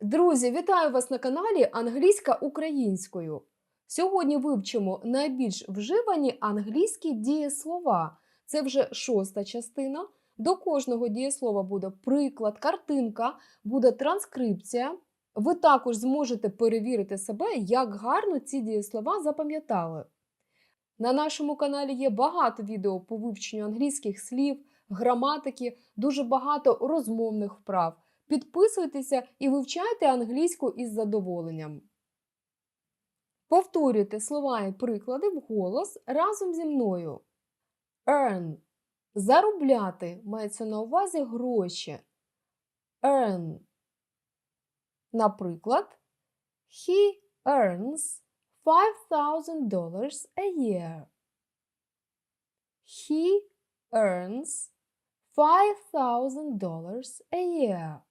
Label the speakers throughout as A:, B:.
A: Друзі, вітаю вас на каналі Англійська українською. Сьогодні вивчимо найбільш вживані англійські дієслова. Це вже шоста частина. До кожного дієслова буде приклад, картинка, буде транскрипція. Ви також зможете перевірити себе, як гарно ці дієслова запам'ятали. На нашому каналі є багато відео по вивченню англійських слів, граматики, дуже багато розмовних вправ. Підписуйтеся і вивчайте англійську із задоволенням. Повторюйте слова і приклади вголос разом зі мною. Earn – заробляти мається на увазі гроші. Earn. Наприклад, He earns $5,000 a year. He earns $5,000 a year.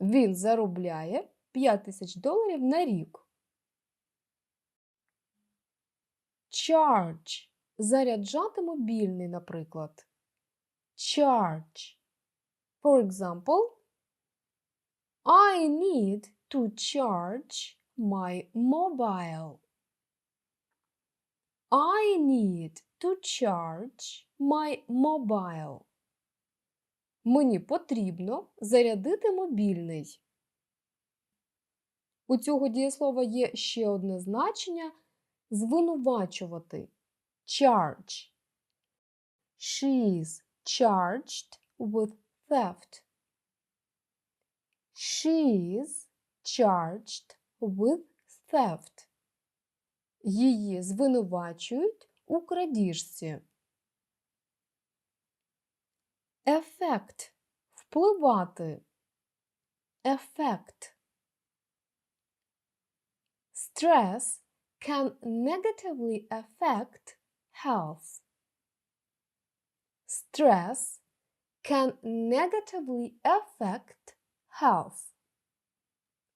A: Він заробляє 5 тисяч доларів на рік. Charge – заряджати мобільний, наприклад. Charge. For example, I need to charge my mobile. I need to charge my mobile. Мені потрібно зарядити мобільний. У цього дієслова є ще одне значення звинувачувати. Charge. She is charged with theft. She is charged with theft. Її звинувачують у крадіжці. Ефект впливати. Ефект. Stress can negatively affect health. Stress can negatively affect health.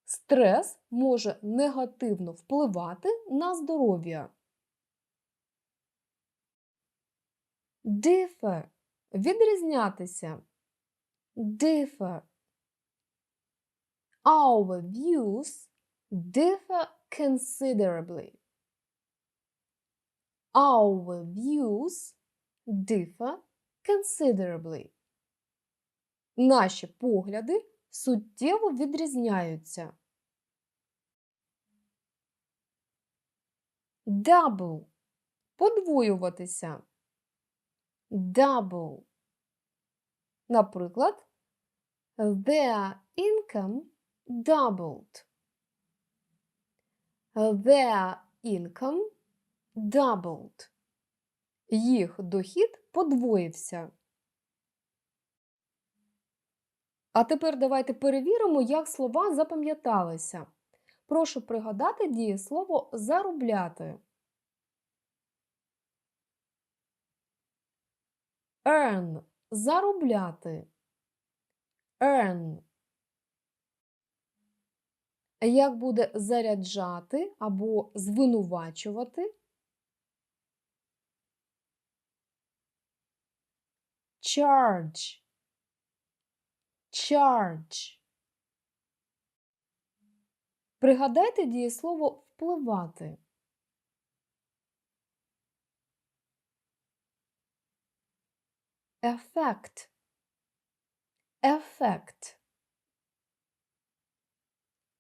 A: Стрес може негативно впливати на здоров'я. Differ відрізнятися. Differ. Our views differ considerably. Our views differ considerably. Наші погляди суттєво відрізняються. Double подвоюватися. Double. Наприклад, their income doubled. Their income doubled. Їх дохід подвоївся. А тепер давайте перевіримо, як слова запам'яталися. Прошу пригадати дієслово заробляти. Earn – заробляти. Earn. Як буде заряджати або звинувачувати? Charge. Charge. Пригадайте дієслово впливати. Ефект. Ефект.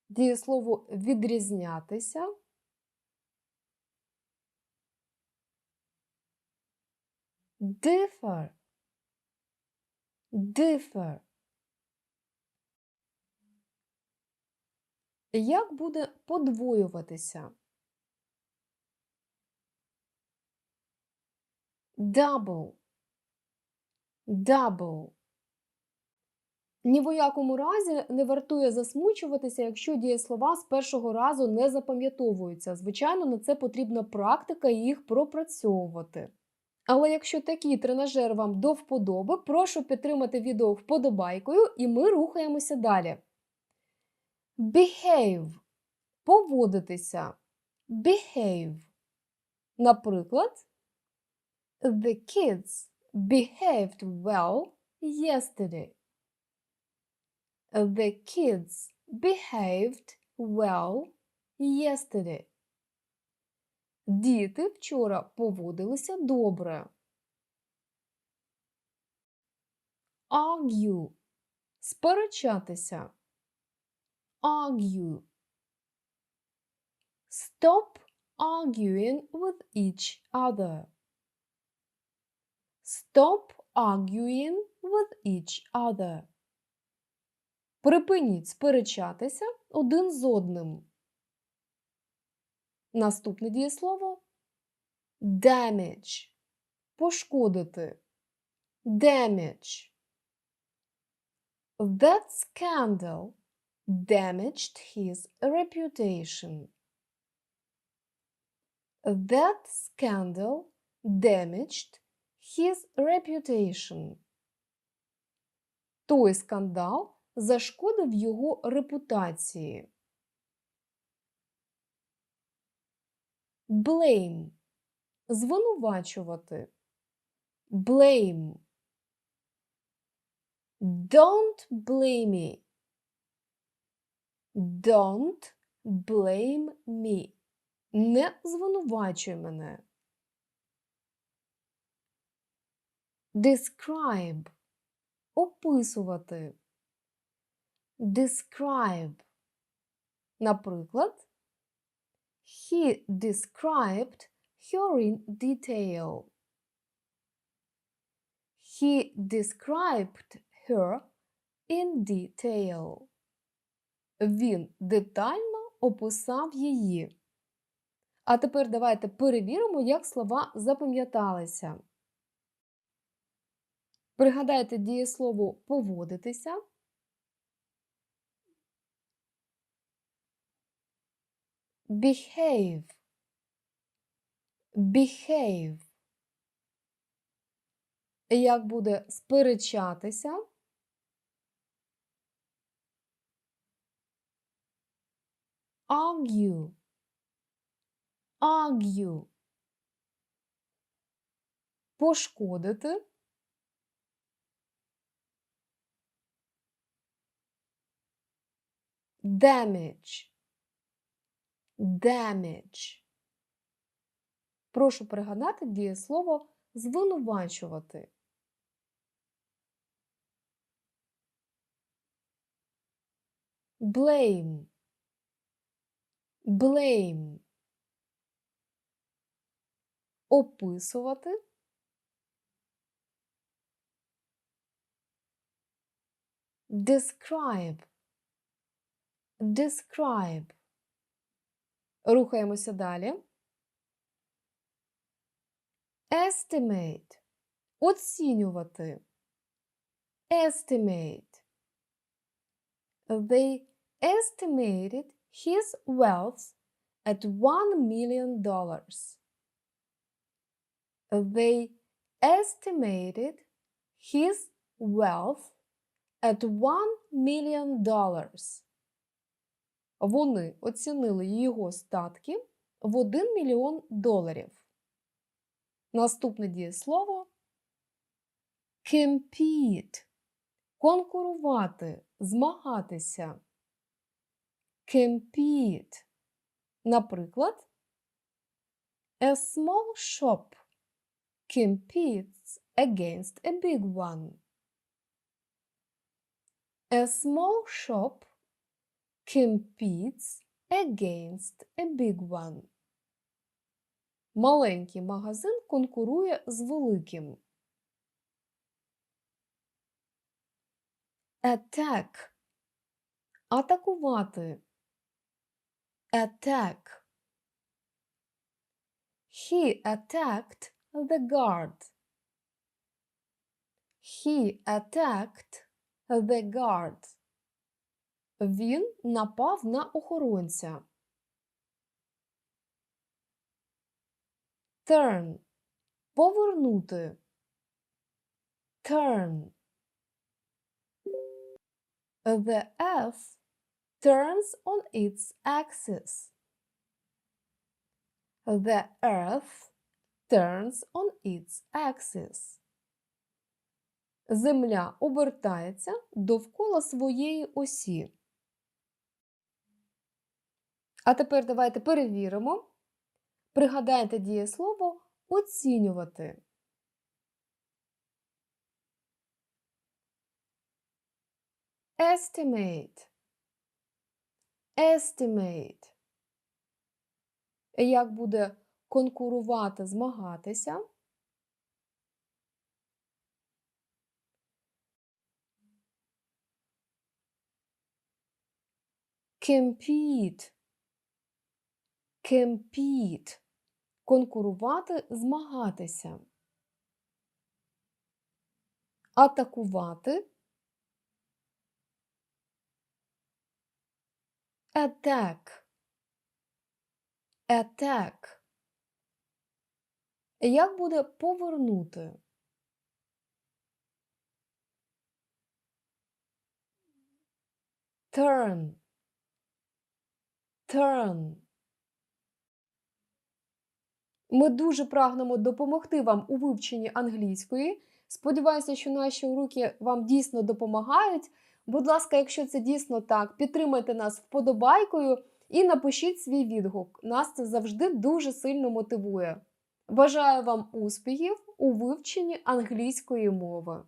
A: Дієслово відрізнятися. Differ. Differ. Як буде подвоюватися? Double. Double. Ні в якому разі не вартує засмучуватися, якщо дієслова з першого разу не запам'ятовуються. Звичайно, на це потрібна практика і їх пропрацьовувати. Але якщо такий тренажер вам до вподоби, прошу підтримати відео вподобайкою, і ми рухаємося далі. Behave – поводитися. Behave. Наприклад, The kids behaved well yesterday. The kids behaved well yesterday. Діти вчора поводилися добре. Argue. Сперечатися. Argue. Stop arguing with each other. Stop arguing with each other. Припиніть сперечатися один з одним. Наступне дієслово damage. Пошкодити. Damage. That scandal damaged his reputation. That scandal damaged his reputation. Той скандал зашкодив його репутації. Blame. Звинувачувати. Blame. Don't blame me. Don't blame me. Не звинувачуй мене. Describe. Описувати. Describe. Наприклад, He described her in detail. He described her in detail. Він детально описав її. А тепер давайте перевіримо, як слова запам'яталися. Пригадайте дієслово поводитися. Behave. Behave. Як буде сперечатися? Argue. Argue. Пошкодити. Damage. Damage. Прошу пригадати дієслово звинувачувати. Blame. Blame. Описувати. Describe. Describe. Рухаємося далі. Estimate. Оцінювати. Estimate. They estimated his wealth at one million dollars. They estimated his wealth at one million dollars. Вони оцінили його статки в 1 мільйон доларів. Наступне дієслово compete. Конкурувати, змагатися. Compete. Наприклад, A small shop competes against a big one. A small shop competes against a big one. Маленький магазин конкурує з великим. Attack. Атакувати. Attack. He attacked the guard. He attacked the guard. Він напав на охоронця. Turn. Повернути. Turn. The earth turns on its axis. The earth turns on its axis. Земля обертається довкола своєї осі. А тепер давайте перевіримо. Пригадайте дієслово оцінювати. Estimate. Estimate. Як буде конкурувати, змагатися? Compete. Compete. Конкурувати, змагатися. Атакувати. Attack. Attack. Як буде повернути? Turn. Turn. Ми дуже прагнемо допомогти вам у вивченні англійської. Сподіваюся, що наші уроки вам дійсно допомагають. Будь ласка, якщо це дійсно так, підтримайте нас вподобайкою і напишіть свій відгук. Нас це завжди дуже сильно мотивує. Бажаю вам успіхів у вивченні англійської мови.